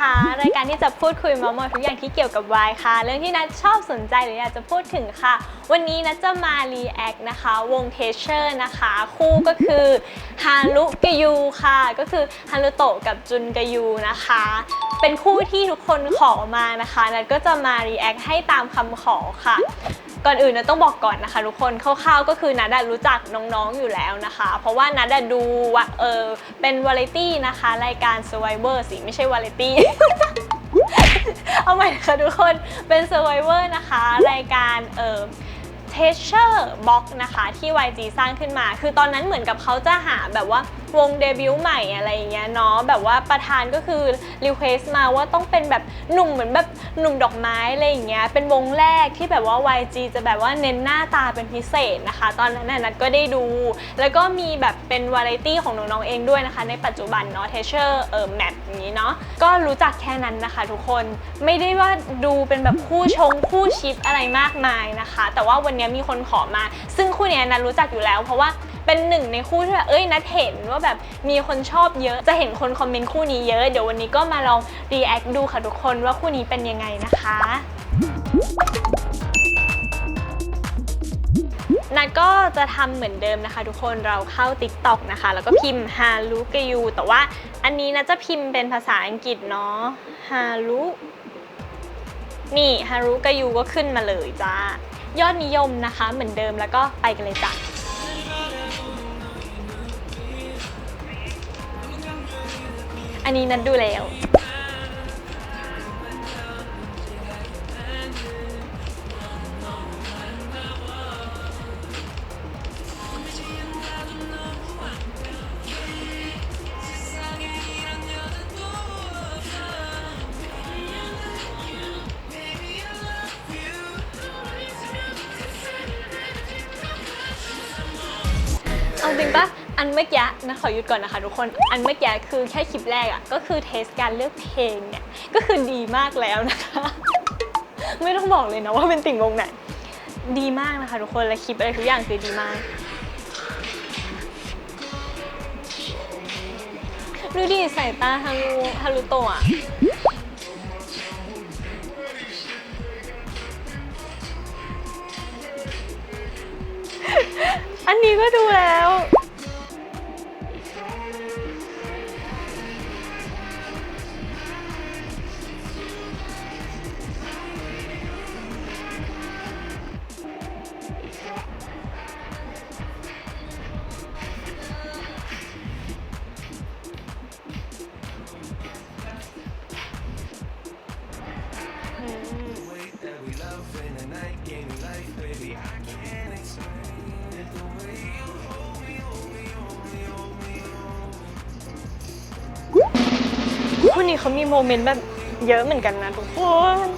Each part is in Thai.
นะคะรายการที่จะพูดคุยมาท์มอยทุกอย่างที่เกี่ยวกับวายค่ะ เรื่องที่นัทชอบสนใจหรืออยากจะพูดถึงค่ะ วันนี้นัทจะมารีแอคนะคะ วงเทเชอร์นะคะ คู่ก็คือฮารุกยูค่ะ ก็คือฮารุโตะกับจุนกยูนะคะ เป็นคู่ที่ทุกคนขอมานะคะนัทก็จะมารีแอคให้ตามคำขอค่ะ ก่อนอื่นนะต้องบอกก่อนนะคะทุกคนคร่าวๆก็คือนัดรู้จักน้องๆอยู่แล้วนะคะ เพราะว่านัดดูว่าเออเป็นวาไรตี้นะคะ รายการ Survivor สิไม่ใช่วาไรตี้เอาใหม่นะคะทุกคนเป็น Survivor นะคะ รายการเออ t e a s u r e Box นะคะที่ YG สร้างขึ้นมา คือตอนนั้นเหมือนกับเขาจะหาแบบว่า วงเดบิวต์ใหม่อะไรอย่างเงี้ยเนาะแบบว่าประธานก็คือรีเควสมาว่าต้องเป็นแบบหนุ่มเหมือนแบบหนุ่มดอกไม้อะไรอย่างเงี้ยเป็นวงแรกที่แบบว่า YG จะแบบว่าเน้นหน้าตาเป็นพิเศษนะคะ ตอนนั้นน่ะนัดก็ได้ดู แล้วก็มีแบบเป็นวาไรตี้ของน้องๆเองด้วยนะคะ ในปัจจุบันเนาะ t e a s u r e เออแมทอย่างนี้เนาะก็รู้จักแค่นั้นนะคะทุกคนไม่ได้ว่าดูเป็นแบบคู่ชงคู่ชิปอะไรมากมายนะคะ แต่ว่าวันนี้มีคนขอมา ซึ่งคู่นี้นัทรู้จักอยู่แล้วเพราะว่า เป็นหนึ่งในคู่ที่แบบเอ้ยนัดเห็นว่าแบบมีคนชอบเยอะ จะเห็นคนคอมเมนต์คู่นี้เยอะเดี๋ยววันนี้ก็มาลองรีแอคดูค่ะทุกคนว่าคู่นี้เป็นยังไงนะคะนัดก็จะทำเหมือนเดิมนะคะ ทุกคนเราเข้า TikTok นะคะ แล้วก็พิมพ์ Haru g a y u แต่ว่าอันนี้นะจะพิมพ์เป็นภาษาอังกฤษเนาะ Haru นี่ Haru g a y u ก็ขึ้นมาเลยจ้ายอดนิยมนะคะ เหมือนเดิมแล้วก็ไปกันเลยจ้ะ อันนี้นัดดูแล้ว เอาจริงปะ อันเมื่อกี้นะขอหยุดก่อนนะคะทุกคน อันเมื่อกี้คือแค่คลิปแรกอะก็คือเทสการเลือกเพลงเนี่ยก็คือดีมากแล้วนะคะ ไม่ต้องบอกเลยนะว่าเป็นติ่งวงไหน ดีมากนะคะทุกคนและคลิปอะไรทุกอย่างคือดีมากดูดิสายตาฮารุฮารุโตะอะอันนี้ก็ดูแล้ว คู่นี้เขามีโมเมนต์แบบเยอะเหมือนกันนะทุกคน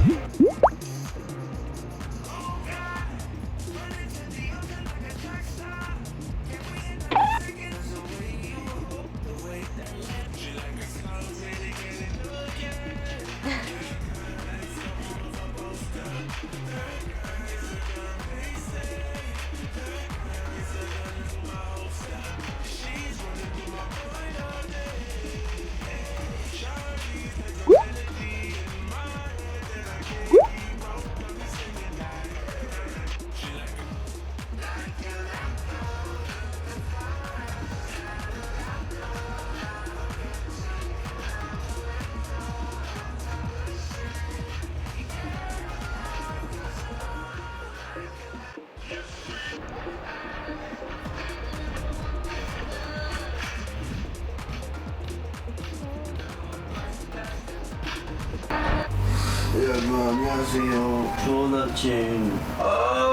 안녕하세요. 좋은 아침. 아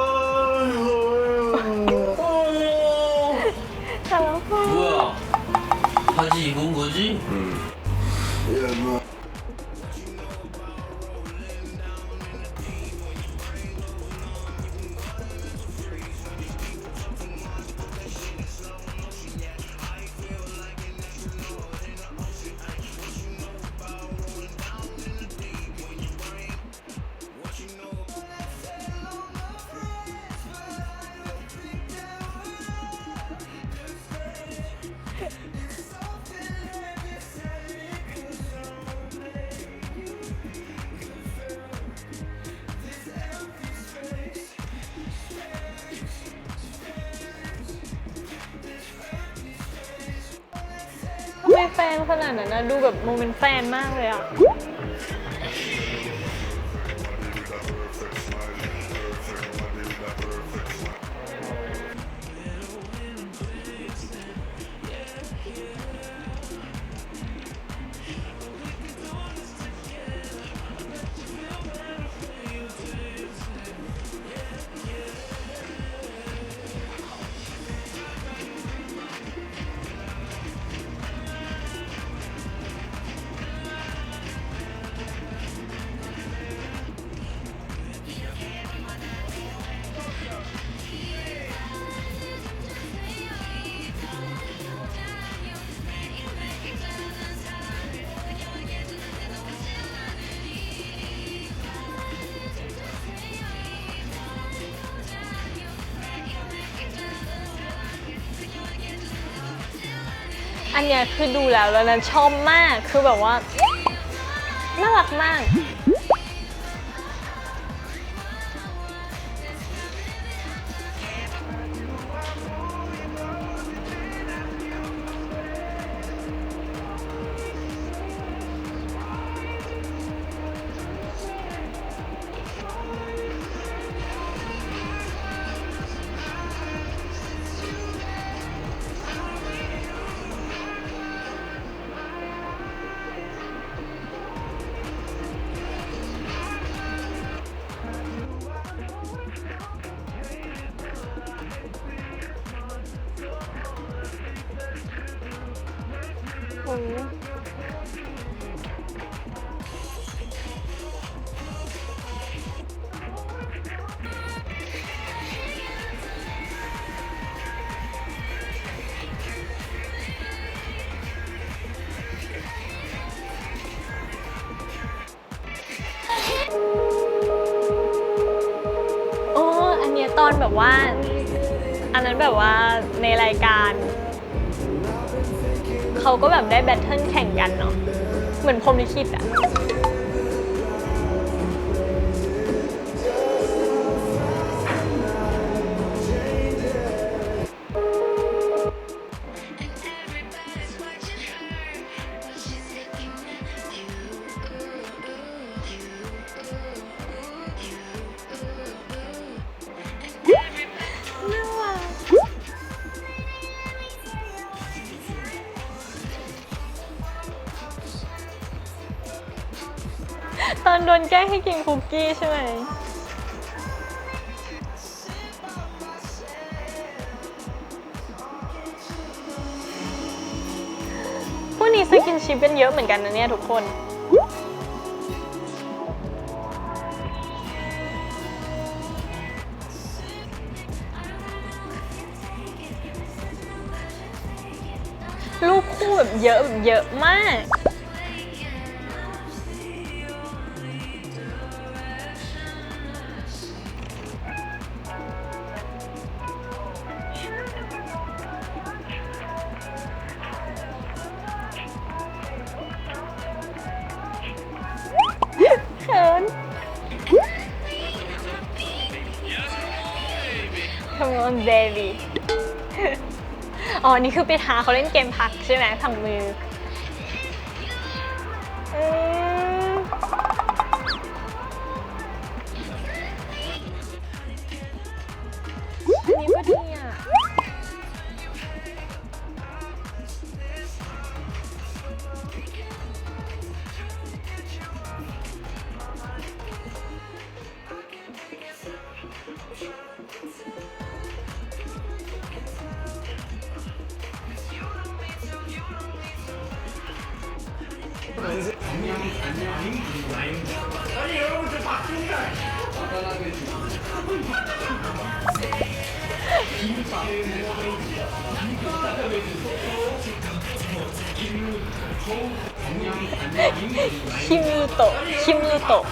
แฟนขนาดนั้นนะดูแบบโมเมนต์แฟนมากเลยอะ อันเนี้ยคือดูแล้วแล้วนั้นชอบมากคือแบบว่าน่ารักมาก โอ้ อันเนี้ยตอนแบบว่า อันนั้นแบบว่าในรายการ เขาก็แบบได้แบทเทิลแข่งกันเนาะเหมือนพรหมลิขิตอะ แกล้งให้กินคุกกี้ใช่ไหมพวกนี้สกินชิปกันเยอะเหมือนกันนะเนี่ยทุกคนลูกคู่แบบเยอะแบบเยอะมาก on baby อ๋อ นี่คือไปท้าเขาเล่นเกมพักใช่ไหมผังมือ คิมยูโตะคิมยูโตะ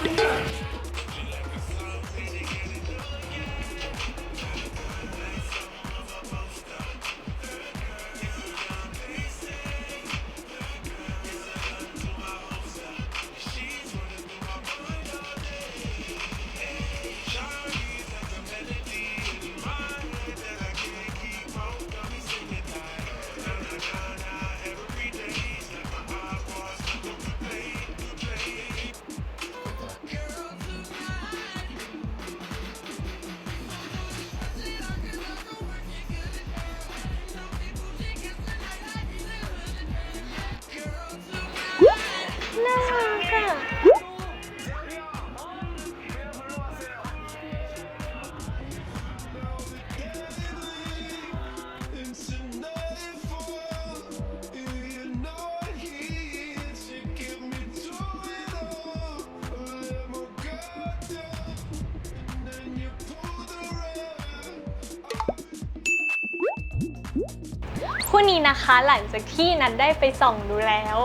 คู่นี้นะคะหลังจากที่นัดได้ไปส่องดูแล้ว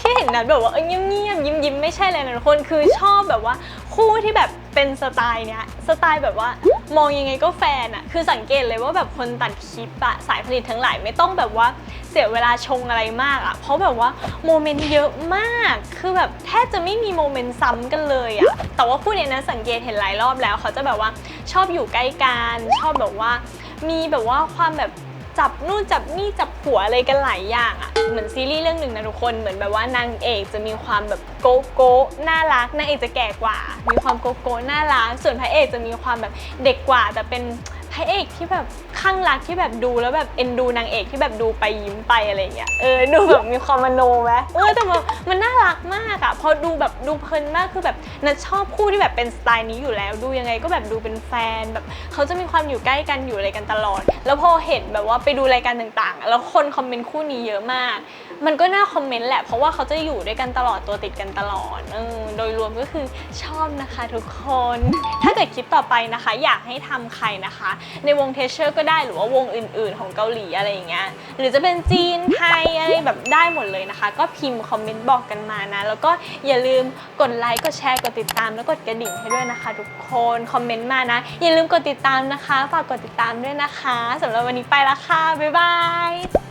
ที่เห็นนัดแบบว่าเอ้ยเงียบๆยิ้มๆไม่ใช่เลยนะทุกคนคือชอบแบบว่าคู่ที่แบบเป็นสไตล์เนี้ยสไตล์แบบว่ามองยังไงก็แฟนอะคือสังเกตเลยว่าแบบคนตัดคลิปอะสายผลิตทั้งหลายไม่ต้องแบบว่าเสียเวลาชงอะไรมากอะเพราะแบบว่าโมเมนต์เยอะมาก คือแบบแทบจะไม่มีโมเมนต์ซ้ำกันเลยอะแต่ว่าคู่เนี้ยนะสังเกตเห็นหลายรอบแล้ว เขาจะแบบว่าชอบอยู่ใกล้กันชอบแบบว่า มีแบบว่าความแบบ จับนู่นจับนี่จับหัวอะไรกันหลายอย่างอะ่ะเหมือนซีรีส์เรื่องหนึ่งนะทุกคนเหมือนแบบว่านางเอกจะมีความแบบโกโก้น่ารักนางเอกจะแก่กว่า มีความโกโก้น่ารักส่วนพระเอกจะมีความแบบเด็กกว่าแต่เป็น พระเอกที่แบบข้างรักที่แบบดูแล้วแบบเอ็นดูนางเอกที่แบบดูไปยิ้มไปอะไรเงี้ยเออดูแบบมีความมโนไหมเออแต่แบบมันน่ารักมากอะพอดูแบบดูเพลินมากคือแบบนัทชอบคู่ที่แบบเป็นสไตล์นี้อยู่แล้ว ดูยังไงก็แบบดูเป็นแฟนแบบเขาจะมีความอยู่ใกล้กันอยู่อะไรกันตลอด แล้วพอเห็นแบบว่าไปดูรายการต่างๆ แล้วคนคอมเมนต์คู่นี้เยอะมาก มันก็น่าคอมเมนต์แหละ เพราะว่าเขาจะอยู่ด้วยกันตลอดตัวติดกันตลอดเออโดยรวมก็คือชอบนะคะทุกคน ถ้าเกิดคลิปต่อไปนะคะ อยากให้ทำใครนะคะ ในวงเทเชอร์ก็ได้หรือว่าวงอื่น ๆ ของเกาหลีอะไรอย่างเงี้ยหรือจะเป็นจีนไทยอะไรแบบได้หมดเลยนะคะ ก็พิมพ์คอมเมนต์บอกกันมานะ แล้วก็อย่าลืมกดไลค์กดแชร์กดติดตามแล้วกดกระดิ่งให้ด้วยนะคะ ทุกคนคอมเมนต์มานะ อย่าลืมกดติดตามนะคะฝากกดติดตามด้วยนะคะสำหรับวันนี้ไปละค่ะบ๊ายบาย